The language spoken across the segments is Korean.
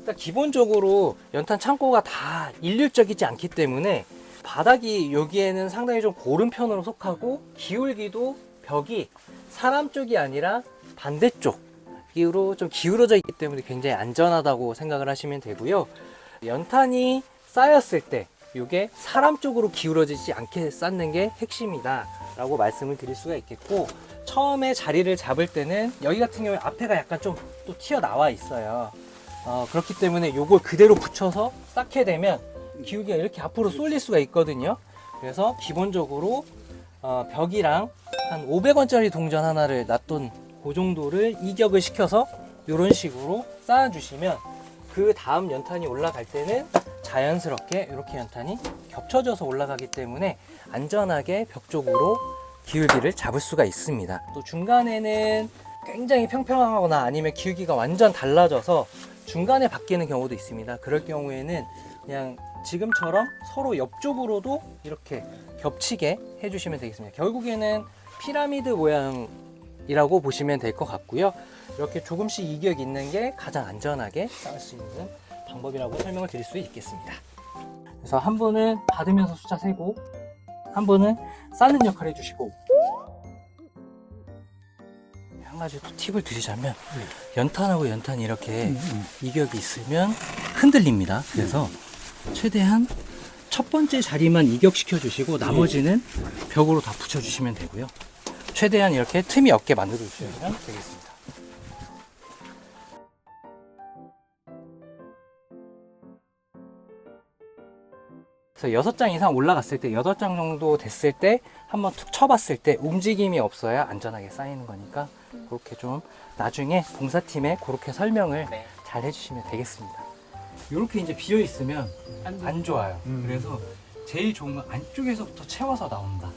일단 기본적으로 연탄 창고가 다 일률적이지 않기 때문에 바닥이 여기에는 상당히 좀 고른 편으로 속하고 기울기도 벽이 사람 쪽이 아니라 반대쪽으로 좀 기울어져 있기 때문에 굉장히 안전하다고 생각을 하시면 되고요. 연탄이 쌓였을 때 이게 사람 쪽으로 기울어지지 않게 쌓는 게 핵심이다 라고 말씀을 드릴 수가 있겠고 처음에 자리를 잡을 때는 여기 같은 경우에 앞에가 약간 좀 또 튀어나와 있어요 어, 그렇기 때문에 이걸 그대로 붙여서 쌓게 되면 기울기가 이렇게 앞으로 쏠릴 수가 있거든요 그래서 기본적으로 어, 벽이랑 한 500원짜리 동전 하나를 놔둔 그 정도를 이격을 시켜서 이런 식으로 쌓아주시면 그 다음 연탄이 올라갈 때는 자연스럽게 이렇게 연탄이 겹쳐져서 올라가기 때문에 안전하게 벽 쪽으로 기울기를 잡을 수가 있습니다. 또 중간에는 굉장히 평평하거나 아니면 기울기가 완전 달라져서 중간에 바뀌는 경우도 있습니다. 그럴 경우에는 그냥 지금처럼 서로 옆쪽으로도 이렇게 겹치게 해주시면 되겠습니다. 결국에는 피라미드 모양이라고 보시면 될 것 같고요. 이렇게 조금씩 이격 있는 게 가장 안전하게 쌓을 수 있는 방법이라고 설명을 드릴 수 있겠습니다. 그래서 한 분은 받으면서 숫자 세고 한 분은 쌓는 역할을 해주시고 한 가지 또 팁을 드리자면 연탄하고 연탄이 이렇게 이격이 있으면 흔들립니다. 그래서 최대한 첫 번째 자리만 이격시켜 주시고 나머지는 벽으로 다 붙여 주시면 되고요. 최대한 이렇게 틈이 없게 만들어 주시면 되겠습니다. 그래서 여섯 장 이상 올라갔을 때 여덟 장 정도 됐을 때 한번 툭 쳐봤을 때 움직임이 없어야 안전하게 쌓이는 거니까 그렇게 좀 나중에 봉사팀에 그렇게 설명을 네. 잘 해주시면 되겠습니다. 이렇게 이제 비어 있으면 안 좋아요. 음. 그래서 제일 좋은 건 안쪽에서부터 채워서 나온다.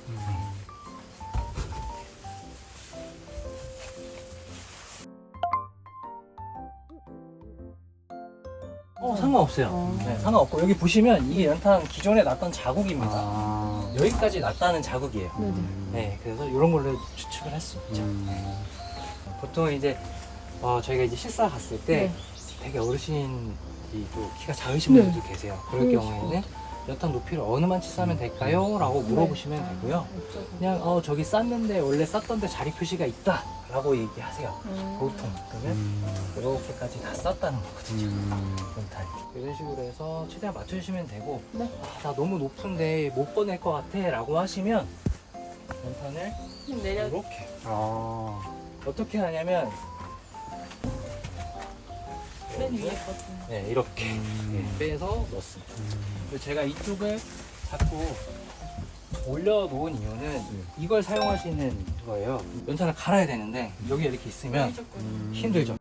어 상관없어요. 네, 상관없고 여기 보시면 이게 연탄 기존에 놨던 자국입니다. 아. 여기까지 놨다는 자국이에요. 네네. 네, 그래서 이런 걸로 추측을 할 수 있죠. 음. 보통 이제 어, 저희가 이제 실사 갔을 때 네. 되게 어르신이 또 키가 작으신 네. 분들도 계세요. 그럴 그러시죠. 경우에는 연탄 높이를 어느 만치 싸면 될까요? 라고 물어보시면 네. 되고요. 아, 그냥 어 저기 쌌는데 원래 쌌던데 자리 표시가 있다 라고 얘기하세요. 음. 보통 그러면 음. 이렇게까지 다 쌌다는 거거든요. 음. 연탄 이런 식으로 해서 최대한 맞춰주시면 되고 네. 아, 나 너무 높은데 못 보낼 것 같아 라고 하시면 연탄을 좀 내려. 이렇게 아. 어떻게 하냐면 맨 위에 거든. 네, 이렇게 음. 네, 빼서 넣습니다. 그리고 제가 이쪽을 자꾸 올려놓은 이유는 이걸 사용하시는 거예요. 연탄을 갈아야 되는데 여기 이렇게 있으면 음. 힘들죠.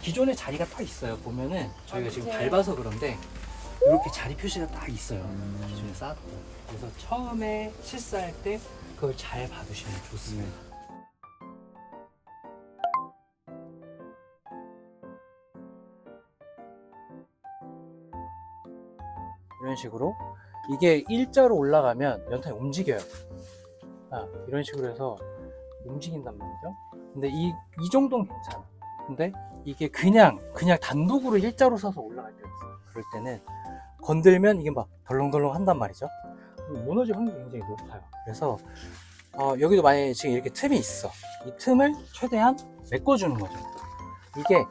기존에 자리가 딱 있어요. 보면은 저희가 지금 맞아요. 밟아서 그런데 이렇게 자리 표시가 딱 있어요. 음. 기존에 쌓았던. 그래서 처음에 실사할 때 그걸 잘 봐두시면 좋습니다. 이런 식으로 이게 일자로 올라가면 연탄이 움직여요. 아, 이런 식으로 해서 움직인단 말이죠. 근데 이, 이 정도는 괜찮아. 근데 이게 그냥, 그냥 단독으로 일자로 서서 올라갈 때가 있어요. 그럴 때는 건들면 이게 막 덜렁덜렁 한단 말이죠. 무너질 확률이 굉장히 높아요. 그래서 어, 여기도 만약에 지금 이렇게 틈이 있어. 이 틈을 최대한 메꿔주는 거죠. 이게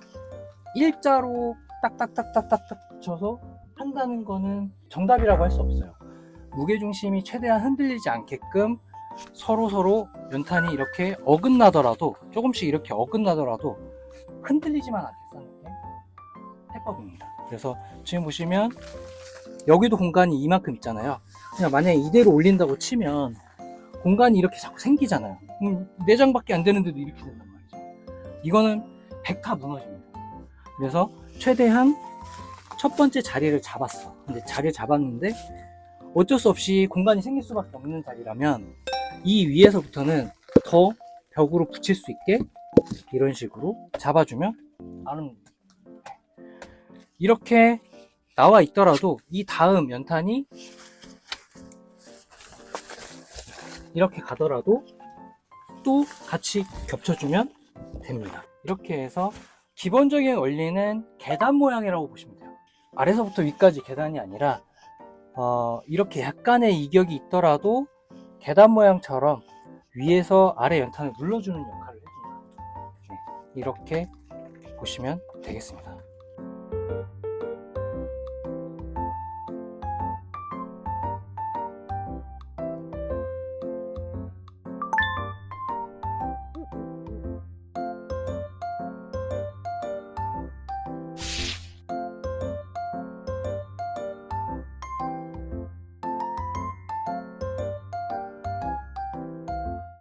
일자로 딱딱딱딱딱딱 붙여서 한다는 거는 정답이라고 할 수 없어요. 무게중심이 최대한 흔들리지 않게끔 서로 서로 연탄이 이렇게 어긋나더라도 조금씩 이렇게 어긋나더라도 흔들리지만 않게 쌓는 게 해법입니다. 그래서 지금 보시면 여기도 공간이 이만큼 있잖아요. 그냥 만약에 이대로 올린다고 치면 공간이 이렇게 자꾸 생기잖아요. 음, 4장밖에 안 되는데도 이렇게 된단 말이죠. 이거는 100타 무너집니다. 그래서 최대한 첫 번째 자리를 잡았어. 근데 자리를 잡았는데 어쩔 수 없이 공간이 생길 수밖에 없는 자리라면 이 위에서부터는 더 벽으로 붙일 수 있게 이런 식으로 잡아주면 나는 이렇게 나와 있더라도 이 다음 연탄이 이렇게 가더라도 또 같이 겹쳐주면 됩니다. 이렇게 해서 기본적인 원리는 계단 모양이라고 보시면 돼요. 아래서부터 위까지 계단이 아니라 어, 이렇게 약간의 이격이 있더라도 계단 모양처럼 위에서 아래 연탄을 눌러주는 역할을 해줍니다. 네, 이렇게 보시면 되겠습니다.